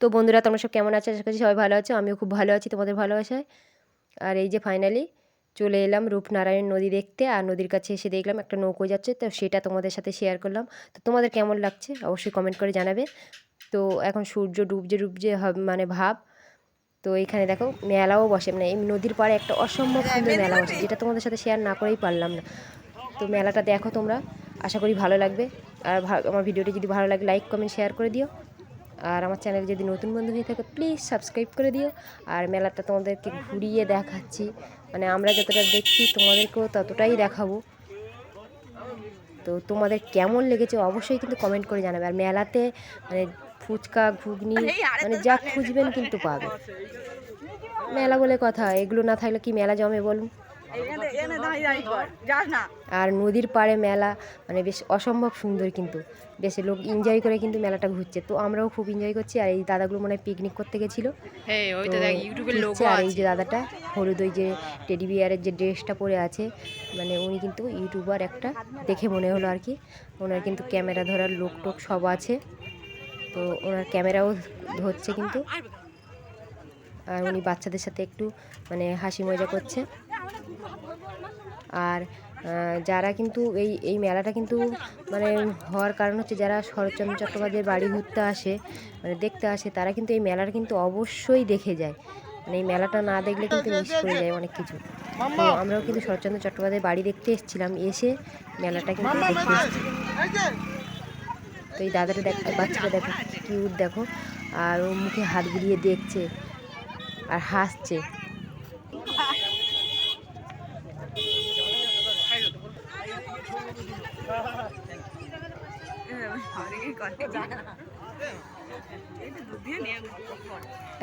তো বন্ধুরা তোমরা সব কেমন আছো? আশা করছি সবাই ভালো আছো। আমিও খুব ভালো আছি তোমাদের ভালোবাসায়। আর এই যে ফাইনালি চলে এলাম রূপনারায়ণ নদী দেখতে। আর নদীর কাছে এসে দেখলাম একটা নৌকো যাচ্ছে তো সেটা তোমাদের সাথে শেয়ার করলাম। তো তোমাদের কেমন লাগছে? অবশ্যই কমেন্ট করে জানাবে। তো এখন সূর্য ডুবছে হব- মানে ভাব। তো এখানে দেখো মেলাও বসে। মানে এই নদীর পাড়ে একটা অসম্ভব সুন্দর মেলা বসে। যেটা তোমাদের সাথে শেয়ার না করেই পারলাম না। তো মেলাটা দেখো তোমরা। আশা করি ভালো লাগবে। আর আমার ভিডিওটি যদি ভালো লাগে লাইক কমেন্ট শেয়ার করে দিও। আর আমার চ্যানেলে যদি নতুন বন্ধু হয়ে থাকে প্লিজ সাবস্ক্রাইব করে দিও। আর মেলাটা তোমাদেরকে ঘুরিয়ে দেখাচ্ছি। মানে আমরা যতটা দেখছি তোমাদেরকেও ততটাই দেখাবো। তো তোমাদের কেমন লেগেছে অবশ্যই কিন্তু কমেন্ট করে জানাবে। আর মেলাতে মানে ফুচকা ঘুগনি মানে যা খুঁজবেন কিন্তু পাবে। মেলা বলে কথা এগুলো না থাকলে কি মেলা জমে বলুন? আর নদীর পাড়ে মেলা মানে বেশ অসম্ভব সুন্দর কিন্তু। বেশ লোক এনজয় করে কিন্তু মেলাটা ঘুরছে। তো আমরাও খুব এনজয় করছি। আর এই দাদাগুলো মনে হয় পিকনিক করতে গেছিল। হ্যাঁ ওই তো আর এই যে দাদাটা হলুদ ওই যে টেডি বিয়ারের যে ড্রেসটা পরে আছে। মানে উনি কিন্তু ইউটিউবার একটা দেখে মনে হলো আর কি। ওনার কিন্তু ক্যামেরা ধরার লোক টোক সব আছে। তো ওনার ক্যামেরাও ধরছে কিন্তু। আর উনি বাচ্চাদের সাথে একটু মানে হাসি মজা করছে। আর যারা কিন্তু এই এই মেলাটা কিন্তু মানে হওয়ার কারণ হচ্ছে যারা শরৎচন্দ্র চট্টোপাধ্যায়ের বাড়ি ঘুরতে আসে মানে দেখতে আসে তারা কিন্তু এই মেলাটা কিন্তু অবশ্যই দেখে যায়। মানে এই মেলাটা না দেখলে কিন্তু মিস করে যায় অনেক কিছু। তো আমরাও কিন্তু শরৎচন্দ্র চট্টোপাধ্যায়ের বাড়ি দেখতে এসেছিলাম এসে মেলাটা কিন্তু দেখে এসেছি। তো এই দাদাটা দেখ বাচ্চাটা দেখো কিউট দেখো। আর ও মুখে হাত বুলিয়ে দেখছে আর হাসছে।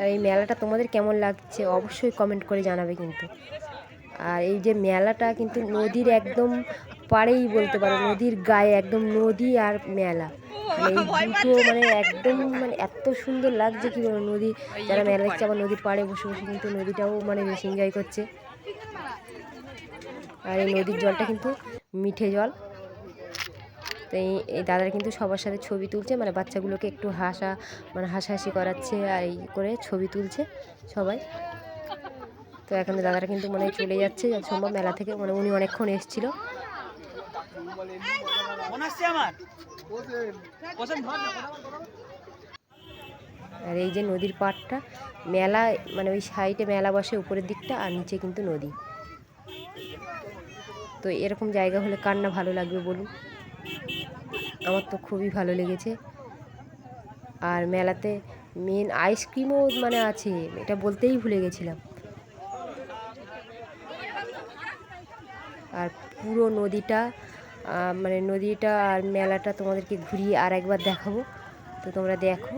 আর এই মেলাটা তোমাদের কেমন লাগছে অবশ্যই কমেন্ট করে জানাবে কিন্তু। আর এই যে মেলাটা কিন্তু নদীর একদম পাড়েই বলতে পারো নদীর গায়ে একদম নদী আর মেলা। মানে এই দুটো মানে একদম মানে এত সুন্দর লাগছে কি বলব নদী যারা মেলা দেখছে আবার নদীর পাড়ে বসে বসে কিন্তু নদীটাও মানে বেশ এনজয় করছে। আর এই নদীর জলটা কিন্তু মিঠে জল। তো এই এই দাদারা কিন্তু সবার সাথে ছবি তুলছে মানে বাচ্চাগুলোকে একটু হাসা মানে হাসাহাসি করাচ্ছে আর এই করে ছবি তুলছে সবাই। তো এখন দাদারা কিন্তু মানে চলে যাচ্ছে সম্ভব মেলা থেকে মানে উনি অনেকক্ষণ এসেছিল। আর এই যে নদীর পাড়টা মেলা মানে ওই সাইডে মেলা বসে উপরের দিকটা আর নিচে কিন্তু নদী। তো এরকম জায়গা হলে কার না ভালো লাগবে বলুন? আমার তো খুবই ভালো লেগেছে। আর মেলাতে মেন আইসক্রিমও মানে আছে, এটা বলতেই ভুলে গেছিলাম। আর পুরো নদীটা মানে নদীটা আর মেলাটা তোমাদেরকে ঘুরিয়ে আর একবার দেখাবো। তো তোমরা দেখো।